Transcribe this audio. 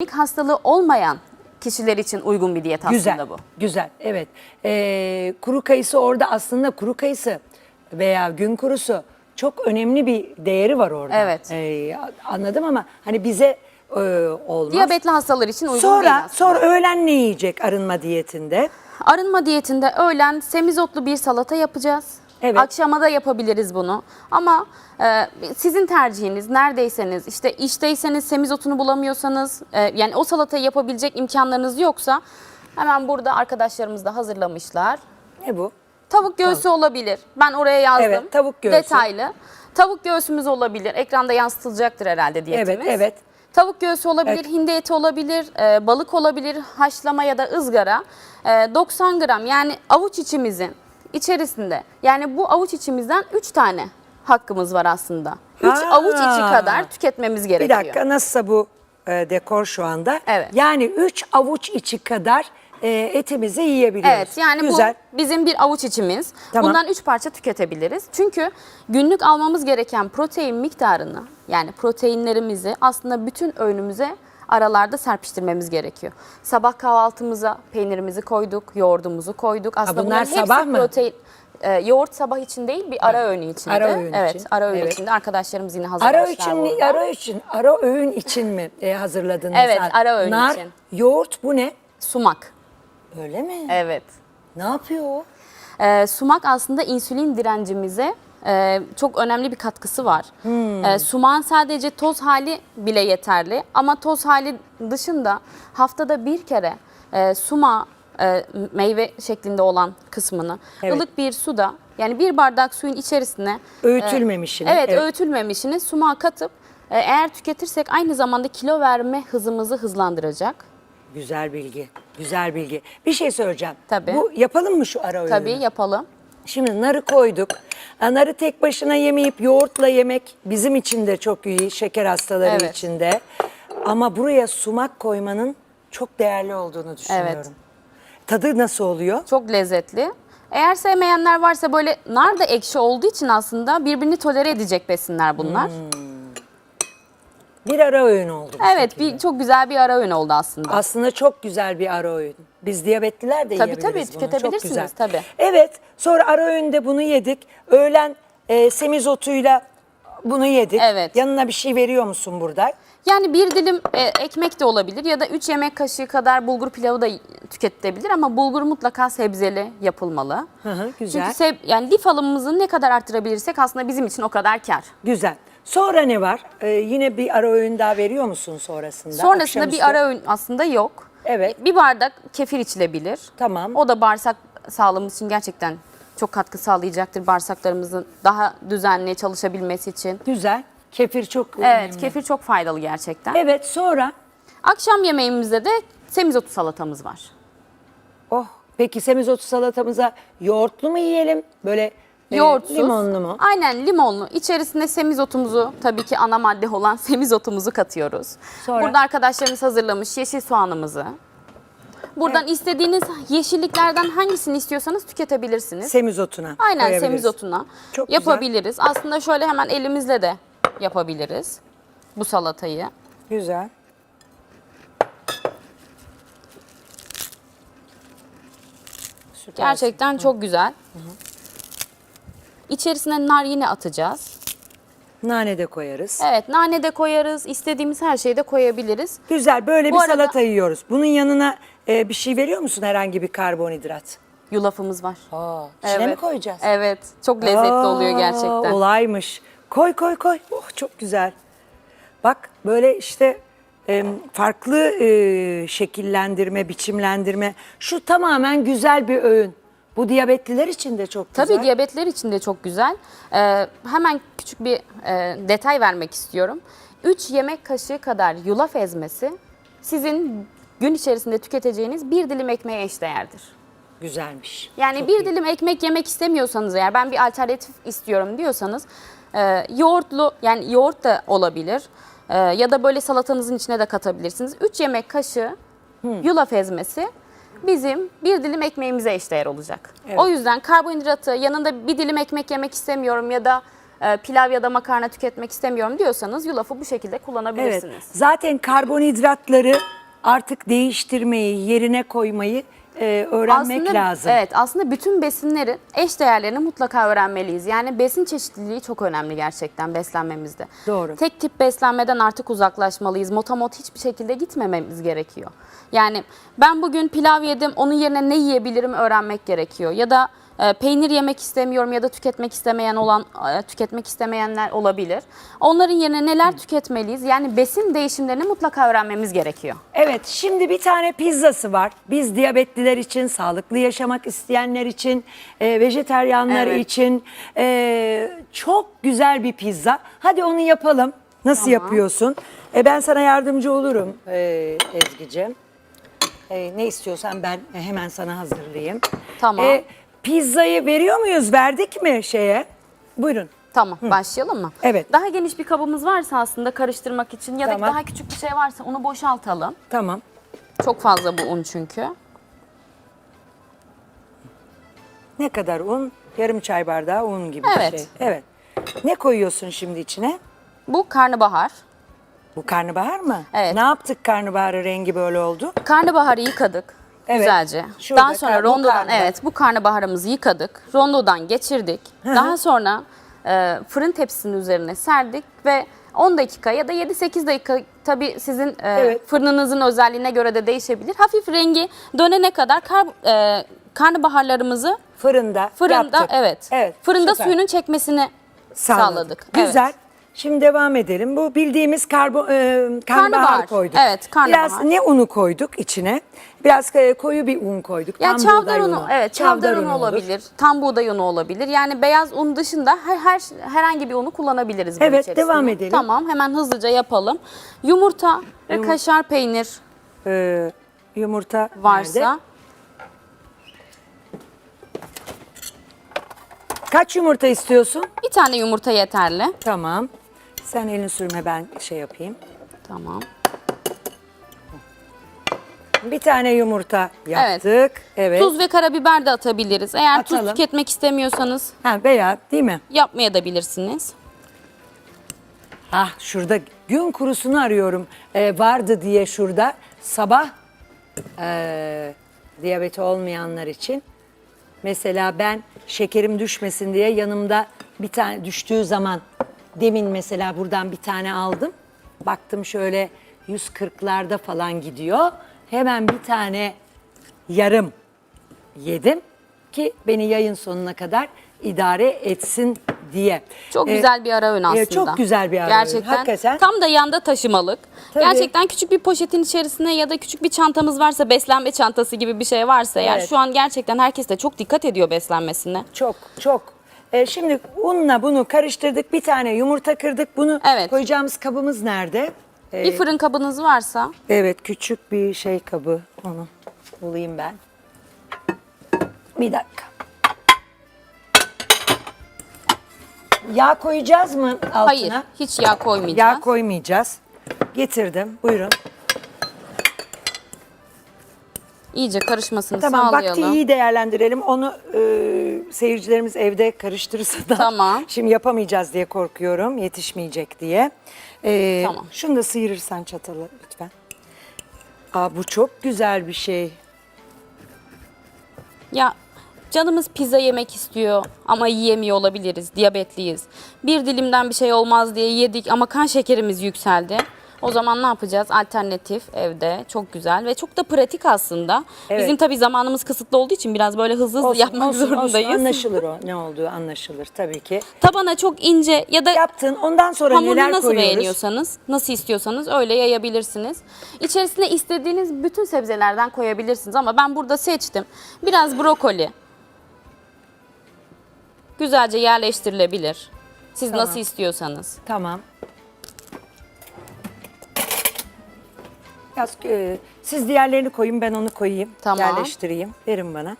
Kronik hastalığı olmayan kişiler için uygun bir diyet aslında Güzel, bu. güzel. Evet. Ee, kuru kayısı orada aslında kuru kayısı veya gün kurusu çok önemli bir değeri var orada. Evet. Ee, anladım ama hani bize e, olmaz. Diyabetli hastalar için uygun değil Sonra aslında. sonra öğlen ne yiyecek arınma diyetinde? Arınma diyetinde öğlen semizotlu bir salata yapacağız. Evet. Akşama da yapabiliriz bunu. Ama e, sizin tercihiniz neredeyseniz işte işteyseniz semizotunu bulamıyorsanız e, yani o salatayı yapabilecek imkanlarınız yoksa hemen burada arkadaşlarımız da hazırlamışlar. Ne bu? Tavuk göğsü olabilir. Ben oraya yazdım. Evet, tavuk göğsü. Detaylı. Tavuk göğsümüz olabilir. Ekranda yansıtılacaktır herhalde diyetimiz. Evet, evet. Tavuk göğsü olabilir, Evet. hindi eti olabilir, e, balık olabilir, haşlama ya da ızgara. E, 90 gram yani avuç içimizin içerisinde yani bu avuç içimizden 3 tane hakkımız var aslında. 3 Ha. avuç içi kadar tüketmemiz Bir gerekiyor. dakika nasılsa bu e, dekor şu anda. Evet. Yani 3 avuç içi kadar e, etimizi yiyebiliyoruz. Evet yani Güzel. bu bizim bir avuç içimiz. Tamam. Bundan 3 parça tüketebiliriz. Çünkü günlük almamız gereken protein miktarını yani proteinlerimizi aslında bütün öğünümüze aralarda serpiştirmemiz gerekiyor. Sabah kahvaltımıza peynirimizi koyduk, yoğurdumuzu koyduk. Aslında bunlar bunların hepsi sabah mı? protein. Ee, yoğurt sabah için değil bir ara öğünü için. Ara öğün evet, için. ara öğün Evet. içinde arkadaşlarımız yine hazırlamışlar. Ara için mi? Ara için, ara öğün için mi e, hazırladınız? Evet, ara öğün Nar, için. yoğurt bu ne? Sumak. Öyle mi? Evet. Ne yapıyor o? Ee, sumak aslında insülin direncimize e, çok önemli bir katkısı var. Hmm. Ee, sumağın sadece toz hali bile yeterli ama toz hali dışında haftada bir kere e, suma e, meyve şeklinde olan kısmını Evet. ılık bir suda yani bir bardak suyun içerisine Öğütülmemişini, e, evet, evet. öğütülmemişini sumağa katıp e, eğer tüketirsek aynı zamanda kilo verme hızımızı hızlandıracak. Güzel bilgi. Güzel bilgi. Bir şey söyleyeceğim. Tabii. Bu yapalım mı şu ara öğünü? Tabii yapalım. Şimdi narı koyduk. Narı tek başına yemeyip yoğurtla yemek bizim için de çok iyi. Şeker hastaları Evet. için de. Ama buraya sumak koymanın çok değerli olduğunu düşünüyorum. Evet. Tadı nasıl oluyor? Çok lezzetli. Eğer sevmeyenler varsa böyle nar da ekşi olduğu için aslında birbirini tolere edecek besinler bunlar. Bir ara öğün oldu. bu evet, şekilde. bir çok güzel bir ara öğün oldu aslında. Aslında çok güzel bir ara öğün. Biz diyabetliler de Tabii, yiyebiliriz tabii, bunu. Çok tüketebilirsiniz, güzel. tabii. Evet sonra ara öğünde bunu yedik. Öğlen e, semizotuyla bunu yedik. Evet. Yanına bir şey veriyor musun burada? Yani bir dilim e, ekmek de olabilir ya da 3 yemek kaşığı kadar bulgur pilavı da tüketilebilir ama bulgur mutlaka sebzeli yapılmalı. Hı hı, güzel. Çünkü seb- yani lif alımımızı ne kadar arttırabilirsek aslında bizim için o kadar kar. Güzel. Sonra ne var? Ee, yine bir ara öğün daha veriyor musun sonrasında? Sonrasında Akşamüstü. bir ara öğün aslında yok. Evet. Bir bardak kefir içilebilir. Tamam. O da bağırsak sağlığımız için gerçekten çok katkı sağlayacaktır bağırsaklarımızın daha düzenli çalışabilmesi için. Güzel. Kefir çok Evet, önemli. kefir çok faydalı gerçekten. Evet sonra Akşam yemeğimizde de semizotu salatamız var. oh peki semizotu salatamıza yoğurtlu mu yiyelim? Böyle Yoğurtsuz. limonlu mu? Aynen limonlu. İçerisine semizotumuzu tabii ki ana madde olan semizotumuzu katıyoruz. Sonra? Burada arkadaşlarımız hazırlamış yeşil soğanımızı. Buradan istediğiniz yeşilliklerden hangisini istiyorsanız tüketebilirsiniz. Semizotuna Aynen koyabiliriz. semizotuna Çok güzel. yapabiliriz. Aslında şöyle hemen elimizle de yapabiliriz bu salatayı. Güzel. Süper. Gerçekten çok güzel. İçerisine nar yine atacağız. Nane de koyarız. Evet nane de koyarız. İstediğimiz her şeyi de koyabiliriz. Güzel böyle Bu bir arada- salata yiyoruz. Bunun yanına e, bir şey veriyor musun herhangi bir karbonhidrat? Yulafımız var. Aa, içine mi koyacağız? Evet. Çok lezzetli Aa, oluyor gerçekten. Olaymış. Koy koy koy. Oh çok güzel. Bak böyle işte e, farklı e, şekillendirme, biçimlendirme. Şu tamamen güzel bir öğün. Bu diyabetliler için de çok güzel. Tabii diyabetler için de çok güzel. Ee, hemen küçük bir e, detay vermek istiyorum. 3 yemek kaşığı kadar yulaf ezmesi sizin gün içerisinde tüketeceğiniz bir dilim ekmeğe eşdeğerdir. Güzelmiş. Yani Çok bir iyi. dilim ekmek yemek istemiyorsanız eğer ben bir alternatif istiyorum diyorsanız e, yoğurtlu yani yoğurt da olabilir E, ya da böyle salatanızın içine de katabilirsiniz. 3 yemek kaşığı yulaf ezmesi bizim bir dilim ekmeğimize eşdeğer olacak. Evet. O yüzden karbonhidratı yanında bir dilim ekmek yemek istemiyorum ya da e, pilav ya da makarna tüketmek istemiyorum diyorsanız yulafı bu şekilde Evet. kullanabilirsiniz. Zaten karbonhidratları artık değiştirmeyi, yerine koymayı e, öğrenmek aslında, lazım. Evet aslında bütün besinlerin eş değerlerini mutlaka öğrenmeliyiz. Yani besin çeşitliliği çok önemli gerçekten beslenmemizde. Doğru. Tek tip beslenmeden artık uzaklaşmalıyız. Motamot hiçbir şekilde gitmememiz gerekiyor. Yani ben bugün pilav yedim onun yerine ne yiyebilirim öğrenmek gerekiyor. Ya da peynir yemek istemiyorum ya da tüketmek istemeyen olan e, tüketmek istemeyenler olabilir. Onların yerine neler tüketmeliyiz? Yani besin değişimlerini mutlaka öğrenmemiz gerekiyor. Evet, şimdi bir tane pizzası var. Biz diyabetliler için, sağlıklı yaşamak isteyenler için, e, vejeteryanlar Evet. için e, çok güzel bir pizza. Hadi onu yapalım. Nasıl yapıyorsun? E, ben sana yardımcı olurum e, Ezgi'ciğim. E, ne istiyorsan ben hemen sana hazırlayayım. Tamam. Pizzayı veriyor muyuz? Verdik mi şeye? Buyurun. Tamam başlayalım mı? Evet. Daha geniş bir kabımız varsa aslında karıştırmak için ya da Tamam. daha küçük bir şey varsa onu boşaltalım. Tamam. Çok fazla bu un çünkü. Ne kadar un? Yarım çay bardağı un gibi Evet. bir şey. Evet. Ne koyuyorsun şimdi içine? Bu karnabahar. Bu karnabahar mı? Evet. Ne yaptık karnabaharı rengi böyle oldu? Karnabaharı yıkadık. Evet. Güzelce. Şurada Daha sonra kar- bu rondodan karnabahar. evet bu karnabaharımızı yıkadık. Rondodan geçirdik. Daha sonra e, fırın tepsisinin üzerine serdik ve 10 dakika ya da 7-8 dakika tabii sizin e, Evet. fırınınızın özelliğine göre de değişebilir. Hafif rengi dönene kadar kar, e, karnabaharlarımızı Fırında, Fırında yaptık. evet. Evet, Fırında süper. suyunun çekmesini Sağladık. sağladık. Güzel. Şimdi devam edelim. Bu bildiğimiz karbo, e, karnabahar, Karnabahar. koyduk. Evet, karnabahar. Biraz ne unu koyduk içine? Biraz e, koyu bir un koyduk. Ya Tam çavdar buğday unu, evet çavdar unu olur. olabilir, tam buğday unu olabilir. Yani beyaz un dışında her, her herhangi bir unu kullanabiliriz bunun Evet, içerisine. devam edelim. Tamam, hemen hızlıca yapalım. Yumurta ve kaşar peynir Ee, yumurta varsa nerede? Kaç yumurta istiyorsun? bir tane yumurta yeterli. Tamam. Sen elini sürme ben şey yapayım. Tamam. Bir tane yumurta yaptık. Evet. Tuz ve karabiber de atabiliriz. Eğer Atalım. tuz tüketmek istemiyorsanız Ha, veya değil mi? yapmayabilirsiniz. Ah şurada gün kurusunu arıyorum. Ee, vardı diye şurada sabah ee, diyabeti olmayanlar için. Mesela ben şekerim düşmesin diye yanımda bir tane düştüğü zaman demin mesela buradan bir tane aldım. Baktım şöyle 140'larda falan gidiyor. Hemen bir tane yarım yedim ki beni yayın sonuna kadar idare etsin diye. Çok Ee, güzel bir ara öğün e, aslında. Çok güzel bir ara öğün. Gerçekten. Hakikaten. Tam da yanda taşımalık. Tabii. Gerçekten küçük bir poşetin içerisine ya da küçük bir çantamız varsa beslenme çantası gibi bir şey varsa eğer Evet. şu an gerçekten herkes de çok dikkat ediyor beslenmesine. Çok çok. Ee, şimdi unla bunu karıştırdık. Bir tane yumurta kırdık. Bunu Evet. koyacağımız kabımız nerede? Ee, Bir fırın kabınız varsa evet küçük bir şey kabı. Onu bulayım ben. Bir dakika. Yağ koyacağız mı altına? hayır hiç yağ koymayacağız. Yağ koymayacağız. Getirdim. Buyurun. İyice karışmasını Tamam sağlayalım. vakti iyi değerlendirelim. Onu e, seyircilerimiz evde karıştırırsa da Tamam. şimdi yapamayacağız diye korkuyorum. Yetişmeyecek diye. E, Tamam. Şunu da sıyırırsan çatalı lütfen. Aa, bu çok güzel bir şey. Ya canımız pizza yemek istiyor ama yiyemiyor olabiliriz. Diyabetliyiz. Bir dilimden bir şey olmaz diye yedik ama kan şekerimiz yükseldi. O zaman ne yapacağız? Alternatif evde çok güzel ve çok da pratik aslında. Evet. Bizim tabii zamanımız kısıtlı olduğu için biraz böyle hızlı hızlı Olsun, yapmak olsun, olsun. zorundayız. Anlaşılır o. Ne olduğu anlaşılır tabii ki. Tabana çok ince ya da Yaptın. Ondan sonra hamurunu neler nasıl koyuyoruz? beğeniyorsanız, nasıl istiyorsanız öyle yayabilirsiniz. İçerisine istediğiniz bütün sebzelerden koyabilirsiniz ama ben burada seçtim. Biraz brokoli. Güzelce yerleştirilebilir. Siz Tamam. nasıl istiyorsanız. Tamam. Biraz, e, siz diğerlerini koyun ben onu koyayım. Tamam. Yerleştireyim. Verin bana.